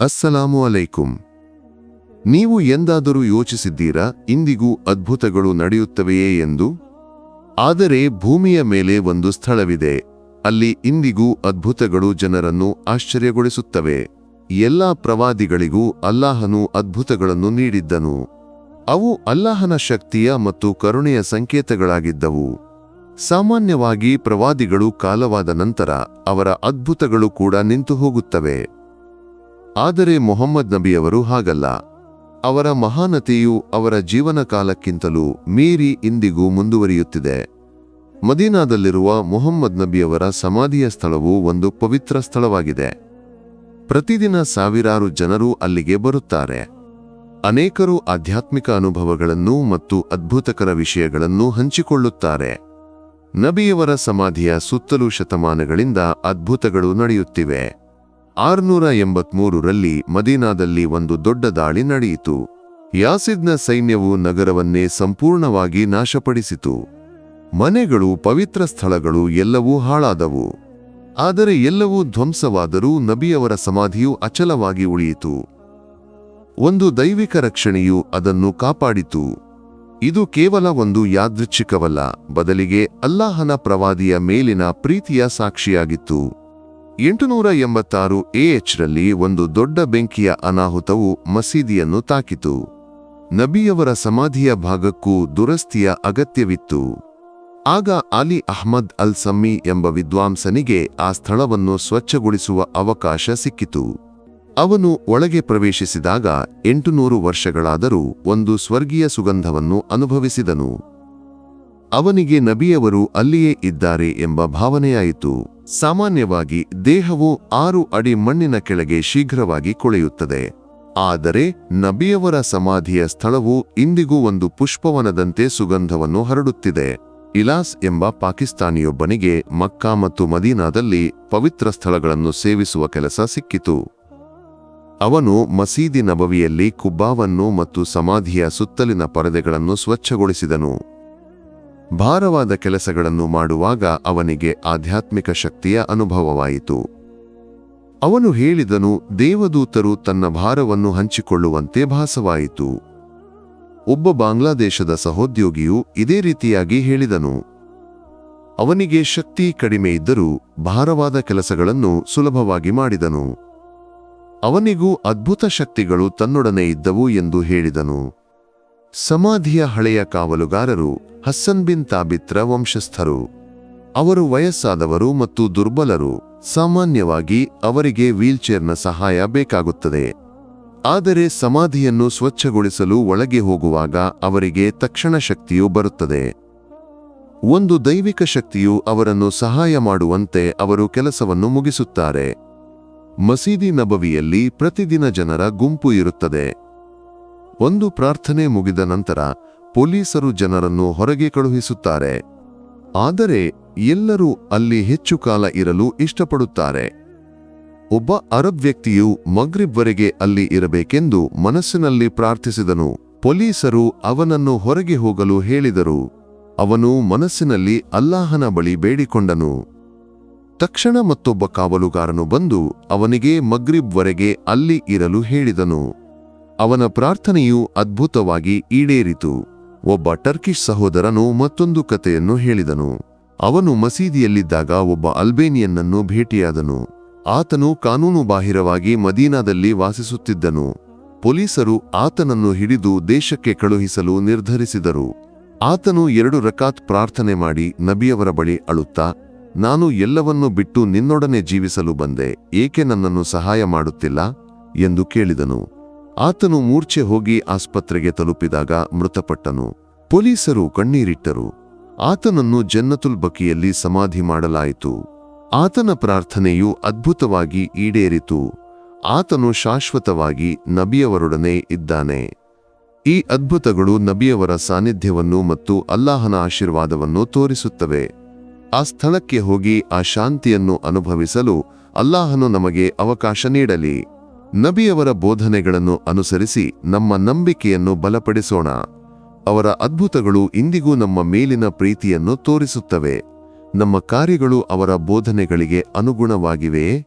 ಅಸ್ಸಲಾಮು ಅಲೈಕುಂ ನೀವು ಎಂದಾದರೂ ಯೋಚಿಸಿದ್ದೀರಾ, ಇಂದಿಗೂ ಅದ್ಭುತಗಳು ನಡೆಯುತ್ತವೆಯೇ ಎಂದು? ಆದರೆ ಭೂಮಿಯ ಮೇಲೆ ಒಂದು ಸ್ಥಳವಿದೆ, ಅಲ್ಲಿ ಇಂದಿಗೂ ಅದ್ಭುತಗಳು ಜನರನ್ನು ಆಶ್ಚರ್ಯಗೊಳಿಸುತ್ತವೆ. ಎಲ್ಲಾ ಪ್ರವಾದಿಗಳಿಗೂ ಅಲ್ಲಾಹನು ಅದ್ಭುತಗಳನ್ನು ನೀಡಿದ್ದನು. ಅವು ಅಲ್ಲಾಹನ ಶಕ್ತಿಯ ಮತ್ತು ಕರುಣೆಯ ಸಂಕೇತಗಳಾಗಿದ್ದವು. ಸಾಮಾನ್ಯವಾಗಿ ಪ್ರವಾದಿಗಳು ಕಾಲವಾದ ನಂತರ ಅವರ ಅದ್ಭುತಗಳು ಕೂಡ ನಿಂತು ಹೋಗುತ್ತವೆ ಆದರೆ ಮೊಹಮ್ಮದ್ ನಬಿಯವರು ಹಾಗಲ್ಲ. ಅವರ ಮಹಾನತೆಯು ಅವರ ಜೀವನ ಕಾಲಕ್ಕಿಂತಲೂ ಮೀರಿ ಇಂದಿಗೂ ಮುಂದುವರಿಯುತ್ತಿದೆ. ಮದೀನಾದಲ್ಲಿರುವ ಮೊಹಮ್ಮದ್ ನಬಿಯವರ ಸಮಾಧಿಯ ಸ್ಥಳವು ಒಂದು ಪವಿತ್ರ ಸ್ಥಳವಾಗಿದೆ. ಪ್ರತಿದಿನ ಸಾವಿರಾರು ಜನರು ಅಲ್ಲಿಗೆ ಬರುತ್ತಾರೆ. ಅನೇಕರು ಆಧ್ಯಾತ್ಮಿಕ ಅನುಭವಗಳನ್ನು ಮತ್ತು ಅದ್ಭುತಕರ ವಿಷಯಗಳನ್ನು ಹಂಚಿಕೊಳ್ಳುತ್ತಾರೆ. ನಬಿಯವರ ಸಮಾಧಿಯ ಸುತ್ತಲೂ ಶತಮಾನಗಳಿಂದ ಅದ್ಭುತಗಳು ನಡೆಯುತ್ತಿವೆ. ಆರುನೂರ ಎಂಬತ್ಮೂರರಲ್ಲಿ ಮದೀನಾದಲ್ಲಿ ಒಂದು ದೊಡ್ಡ ದಾಳಿ ನಡೆಯಿತು. ಯಾಸಿದ್ನ ಸೈನ್ಯವು ನಗರವನ್ನೇ ಸಂಪೂರ್ಣವಾಗಿ ನಾಶಪಡಿಸಿತು. ಮನೆಗಳು, ಪವಿತ್ರ ಸ್ಥಳಗಳು ಎಲ್ಲವೂ ಹಾಳಾದವು. ಆದರೆ ಎಲ್ಲವೂ ಧ್ವಂಸವಾದರೂ ನಬಿಯವರ ಸಮಾಧಿಯು ಅಚಲವಾಗಿ ಉಳಿಯಿತು. ಒಂದು ದೈವಿಕ ರಕ್ಷಣೆಯು ಅದನ್ನು ಕಾಪಾಡಿತು. ಇದು ಕೇವಲ ಒಂದು ಯಾದೃಚ್ಛಿಕವಲ್ಲ, ಬದಲಿಗೆ ಅಲ್ಲಾಹನ ಪ್ರವಾದಿಯ ಮೇಲಿನ ಪ್ರೀತಿಯ ಸಾಕ್ಷಿಯಾಗಿತ್ತು. ಎಂಟುನೂರ ಎಂಬತ್ತಾರು ಎಎಚ್ರಲ್ಲಿ ಒಂದು ದೊಡ್ಡ ಬೆಂಕಿಯ ಅನಾಹುತವು ಮಸೀದಿಯನ್ನು ತಾಕಿತು. ನಬಿಯವರ ಸಮಾಧಿಯ ಭಾಗಕ್ಕೂ ದುರಸ್ತಿಯ ಅಗತ್ಯವಿತ್ತು. ಆಗ ಅಲಿ ಅಹ್ಮದ್ ಅಲ್ ಸಮ್ಮಿ ಎಂಬ ವಿದ್ವಾಂಸನಿಗೆ ಆ ಸ್ಥಳವನ್ನು ಸ್ವಚ್ಛಗೊಳಿಸುವ ಅವಕಾಶ ಸಿಕ್ಕಿತು. ಅವನು ಒಳಗೆ ಪ್ರವೇಶಿಸಿದಾಗ ಎಂಟುನೂರು ವರ್ಷಗಳಾದರೂ ಒಂದು ಸ್ವರ್ಗೀಯ ಸುಗಂಧವನ್ನು ಅನುಭವಿಸಿದನು. ಅವನಿಗೆ ನಬಿಯವರು ಅಲ್ಲಿಯೇ ಇದ್ದಾರೆ ಎಂಬ ಭಾವನೆಯಾಯಿತು. ಸಾಮಾನ್ಯವಾಗಿ ದೇಹವು ಆರು ಅಡಿ ಮಣ್ಣಿನ ಕೆಳಗೆ ಶೀಘ್ರವಾಗಿ ಕೊಳೆಯುತ್ತದೆ. ಆದರೆ ನಬಿಯವರ ಸಮಾಧಿಯ ಸ್ಥಳವು ಇಂದಿಗೂ ಒಂದು ಪುಷ್ಪವನದಂತೆ ಸುಗಂಧವನ್ನು ಹರಡುತ್ತಿದೆ. ಇಲಾಸ್ ಎಂಬ ಪಾಕಿಸ್ತಾನಿಯೊಬ್ಬನಿಗೆ ಮಕ್ಕಾ ಮತ್ತು ಮದೀನಾದಲ್ಲಿ ಪವಿತ್ರ ಸ್ಥಳಗಳನ್ನು ಸೇವಿಸುವ ಕೆಲಸ ಸಿಕ್ಕಿತು. ಅವನು ಮಸೀದಿ ನಬವಿಯಲ್ಲಿ ಕುಬ್ಬಾವನ್ನು ಮತ್ತು ಸಮಾಧಿಯ ಸುತ್ತಲಿನ ಪರದೆಗಳನ್ನು ಸ್ವಚ್ಛಗೊಳಿಸಿದನು. ಭಾರವಾದ ಕೆಲಸಗಳನ್ನು ಮಾಡುವಾಗ ಅವನಿಗೆ ಆಧ್ಯಾತ್ಮಿಕ ಶಕ್ತಿಯ ಅನುಭವವಾಯಿತು. ಅವನು ಹೇಳಿದನು, ದೇವದೂತರು ತನ್ನ ಭಾರವನ್ನು ಹಂಚಿಕೊಳ್ಳುವಂತೆ ಭಾಸವಾಯಿತು. ಒಬ್ಬ ಬಾಂಗ್ಲಾದೇಶದ ಸಹೋದ್ಯೋಗಿಯು ಇದೇ ರೀತಿಯಾಗಿ ಹೇಳಿದನು. ಅವನಿಗೆ ಶಕ್ತಿ ಕಡಿಮೆ ಇದ್ದರೂ ಭಾರವಾದ ಕೆಲಸಗಳನ್ನು ಸುಲಭವಾಗಿ ಮಾಡಿದನು. ಅವನಿಗೂ ಅದ್ಭುತ ಶಕ್ತಿಗಳು ತನ್ನೊಡನೆ ಇದ್ದವು ಎಂದು ಹೇಳಿದನು. ಸಮಾಧಿಯ ಹಳೆಯ ಕಾವಲುಗಾರರು ಹಸ್ಸನ್ ಬಿನ್ ತಾಬಿತ್ರ ವಂಶಸ್ಥರು. ಅವರು ವಯಸ್ಸಾದವರು ಮತ್ತು ದುರ್ಬಲರು, ಸಾಮಾನ್ಯವಾಗಿ ಅವರಿಗೆ ವೀಲ್ಚೇರ್ನ ಸಹಾಯ ಬೇಕಾಗುತ್ತದೆ. ಆದರೆ ಸಮಾಧಿಯನ್ನು ಸ್ವಚ್ಛಗೊಳಿಸಲು ಒಳಗೆ ಹೋಗುವಾಗ ಅವರಿಗೆ ತಕ್ಷಣ ಶಕ್ತಿಯು ಬರುತ್ತದೆ. ಒಂದು ದೈವಿಕ ಶಕ್ತಿಯು ಅವರನ್ನು ಸಹಾಯ ಮಾಡುವಂತೆ ಅವರು ಕೆಲಸವನ್ನು ಮುಗಿಸುತ್ತಾರೆ. ಮಸೀದಿ ನಬವಿಯಲ್ಲಿ ಪ್ರತಿದಿನ ಜನರ ಗುಂಪು ಇರುತ್ತದೆ. ಒಂದು ಪ್ರಾರ್ಥನೆ ಮುಗಿದ ನಂತರ ಪೊಲೀಸರು ಜನರನ್ನು ಹೊರಗೆ ಕಳುಹಿಸುತ್ತಾರೆ. ಆದರೆ ಎಲ್ಲರೂ ಅಲ್ಲಿ ಹೆಚ್ಚು ಕಾಲ ಇರಲು ಇಷ್ಟಪಡುತ್ತಾರೆ. ಒಬ್ಬ ಅರಬ್ ವ್ಯಕ್ತಿಯು ಮಗ್ರಿಬ್ವರೆಗೆ ಅಲ್ಲಿ ಇರಬೇಕೆಂದು ಮನಸ್ಸಿನಲ್ಲಿ ಪ್ರಾರ್ಥಿಸಿದನು. ಪೊಲೀಸರು ಅವನನ್ನು ಹೊರಗೆ ಹೋಗಲು ಹೇಳಿದರು. ಅವನು ಮನಸ್ಸಿನಲ್ಲಿ ಅಲ್ಲಾಹನ ಬಳಿ ಬೇಡಿಕೊಂಡನು. ತಕ್ಷಣ ಮತ್ತೊಬ್ಬ ಕಾವಲುಗಾರನು ಬಂದು ಅವನಿಗೆ ಮಗ್ರಿಬ್ವರೆಗೆ ಅಲ್ಲಿ ಇರಲು ಹೇಳಿದನು. ಅವನ ಪ್ರಾರ್ಥನೆಯು ಅದ್ಭುತವಾಗಿ ಈಡೇರಿತು. ಒಬ್ಬ ಟರ್ಕಿಶ್ ಸಹೋದರನು ಮತ್ತೊಂದು ಕಥೆಯನ್ನು ಹೇಳಿದನು. ಅವನು ಮಸೀದಿಯಲ್ಲಿದ್ದಾಗ ಒಬ್ಬ ಅಲ್ಬೇನಿಯನ್ನನ್ನು ಭೇಟಿಯಾದನು. ಆತನು ಕಾನೂನುಬಾಹಿರವಾಗಿ ಮದೀನಾದಲ್ಲಿ ವಾಸಿಸುತ್ತಿದ್ದನು. ಪೊಲೀಸರು ಆತನನ್ನು ಹಿಡಿದು ದೇಶಕ್ಕೆ ಕಳುಹಿಸಲು ನಿರ್ಧರಿಸಿದರು. ಆತನು ಎರಡು ರಕಾತ್ ಪ್ರಾರ್ಥನೆ ಮಾಡಿ ನಬಿಯವರ ಬಳಿ ಅಳುತ್ತಾ, ನಾನು ಎಲ್ಲವನ್ನೂ ಬಿಟ್ಟು ನಿನ್ನೊಡನೆ ಜೀವಿಸಲು ಬಂದೆ, ಏಕೆ ನನ್ನನ್ನು ಸಹಾಯ ಮಾಡುತ್ತಿಲ್ಲ? ಎಂದು ಕೇಳಿದನು. ಆತನು ಮೂರ್ಛೆ ಹೋಗಿ ಆಸ್ಪತ್ರೆಗೆ ತಲುಪಿದಾಗ ಮೃತಪಟ್ಟನು. ಪೊಲೀಸರು ಕಣ್ಣೀರಿಟ್ಟರು. ಆತನನ್ನು ಜನ್ನತುಲ್ ಬಕಿಯಲ್ಲಿ ಸಮಾಧಿ ಮಾಡಲಾಯಿತು. ಆತನ ಪ್ರಾರ್ಥನೆಯು ಅದ್ಭುತವಾಗಿ ಈಡೇರಿತು. ಆತನು ಶಾಶ್ವತವಾಗಿ ನಬಿಯವರೊಡನೆ ಇದ್ದಾನೆ. ಈ ಅದ್ಭುತಗಳು ನಬಿಯವರ ಸಾನ್ನಿಧ್ಯವನ್ನು ಮತ್ತು ಅಲ್ಲಾಹನ ಆಶೀರ್ವಾದವನ್ನು ತೋರಿಸುತ್ತವೆ. ಆ ಸ್ಥಳಕ್ಕೆ ಹೋಗಿ ಆ ಶಾಂತಿಯನ್ನು ಅನುಭವಿಸಲು ಅಲ್ಲಾಹನು ನಮಗೆ ಅವಕಾಶ ನೀಡಲಿ. ನಬಿಯವರ ಬೋಧನೆಗಳನ್ನು ಅನುಸರಿಸಿ ನಮ್ಮ ನಂಬಿಕೆಯನ್ನು ಬಲಪಡಿಸೋಣ. ಅವರ ಅದ್ಭುತಗಳು ಇಂದಿಗೂ ನಮ್ಮ ಮೇಲಿನ ಪ್ರೀತಿಯನ್ನು ತೋರಿಸುತ್ತವೆ. ನಮ್ಮ ಕಾರ್ಯಗಳು ಅವರ ಬೋಧನೆಗಳಿಗೆ ಅನುಗುಣವಾಗಿವೆಯೇ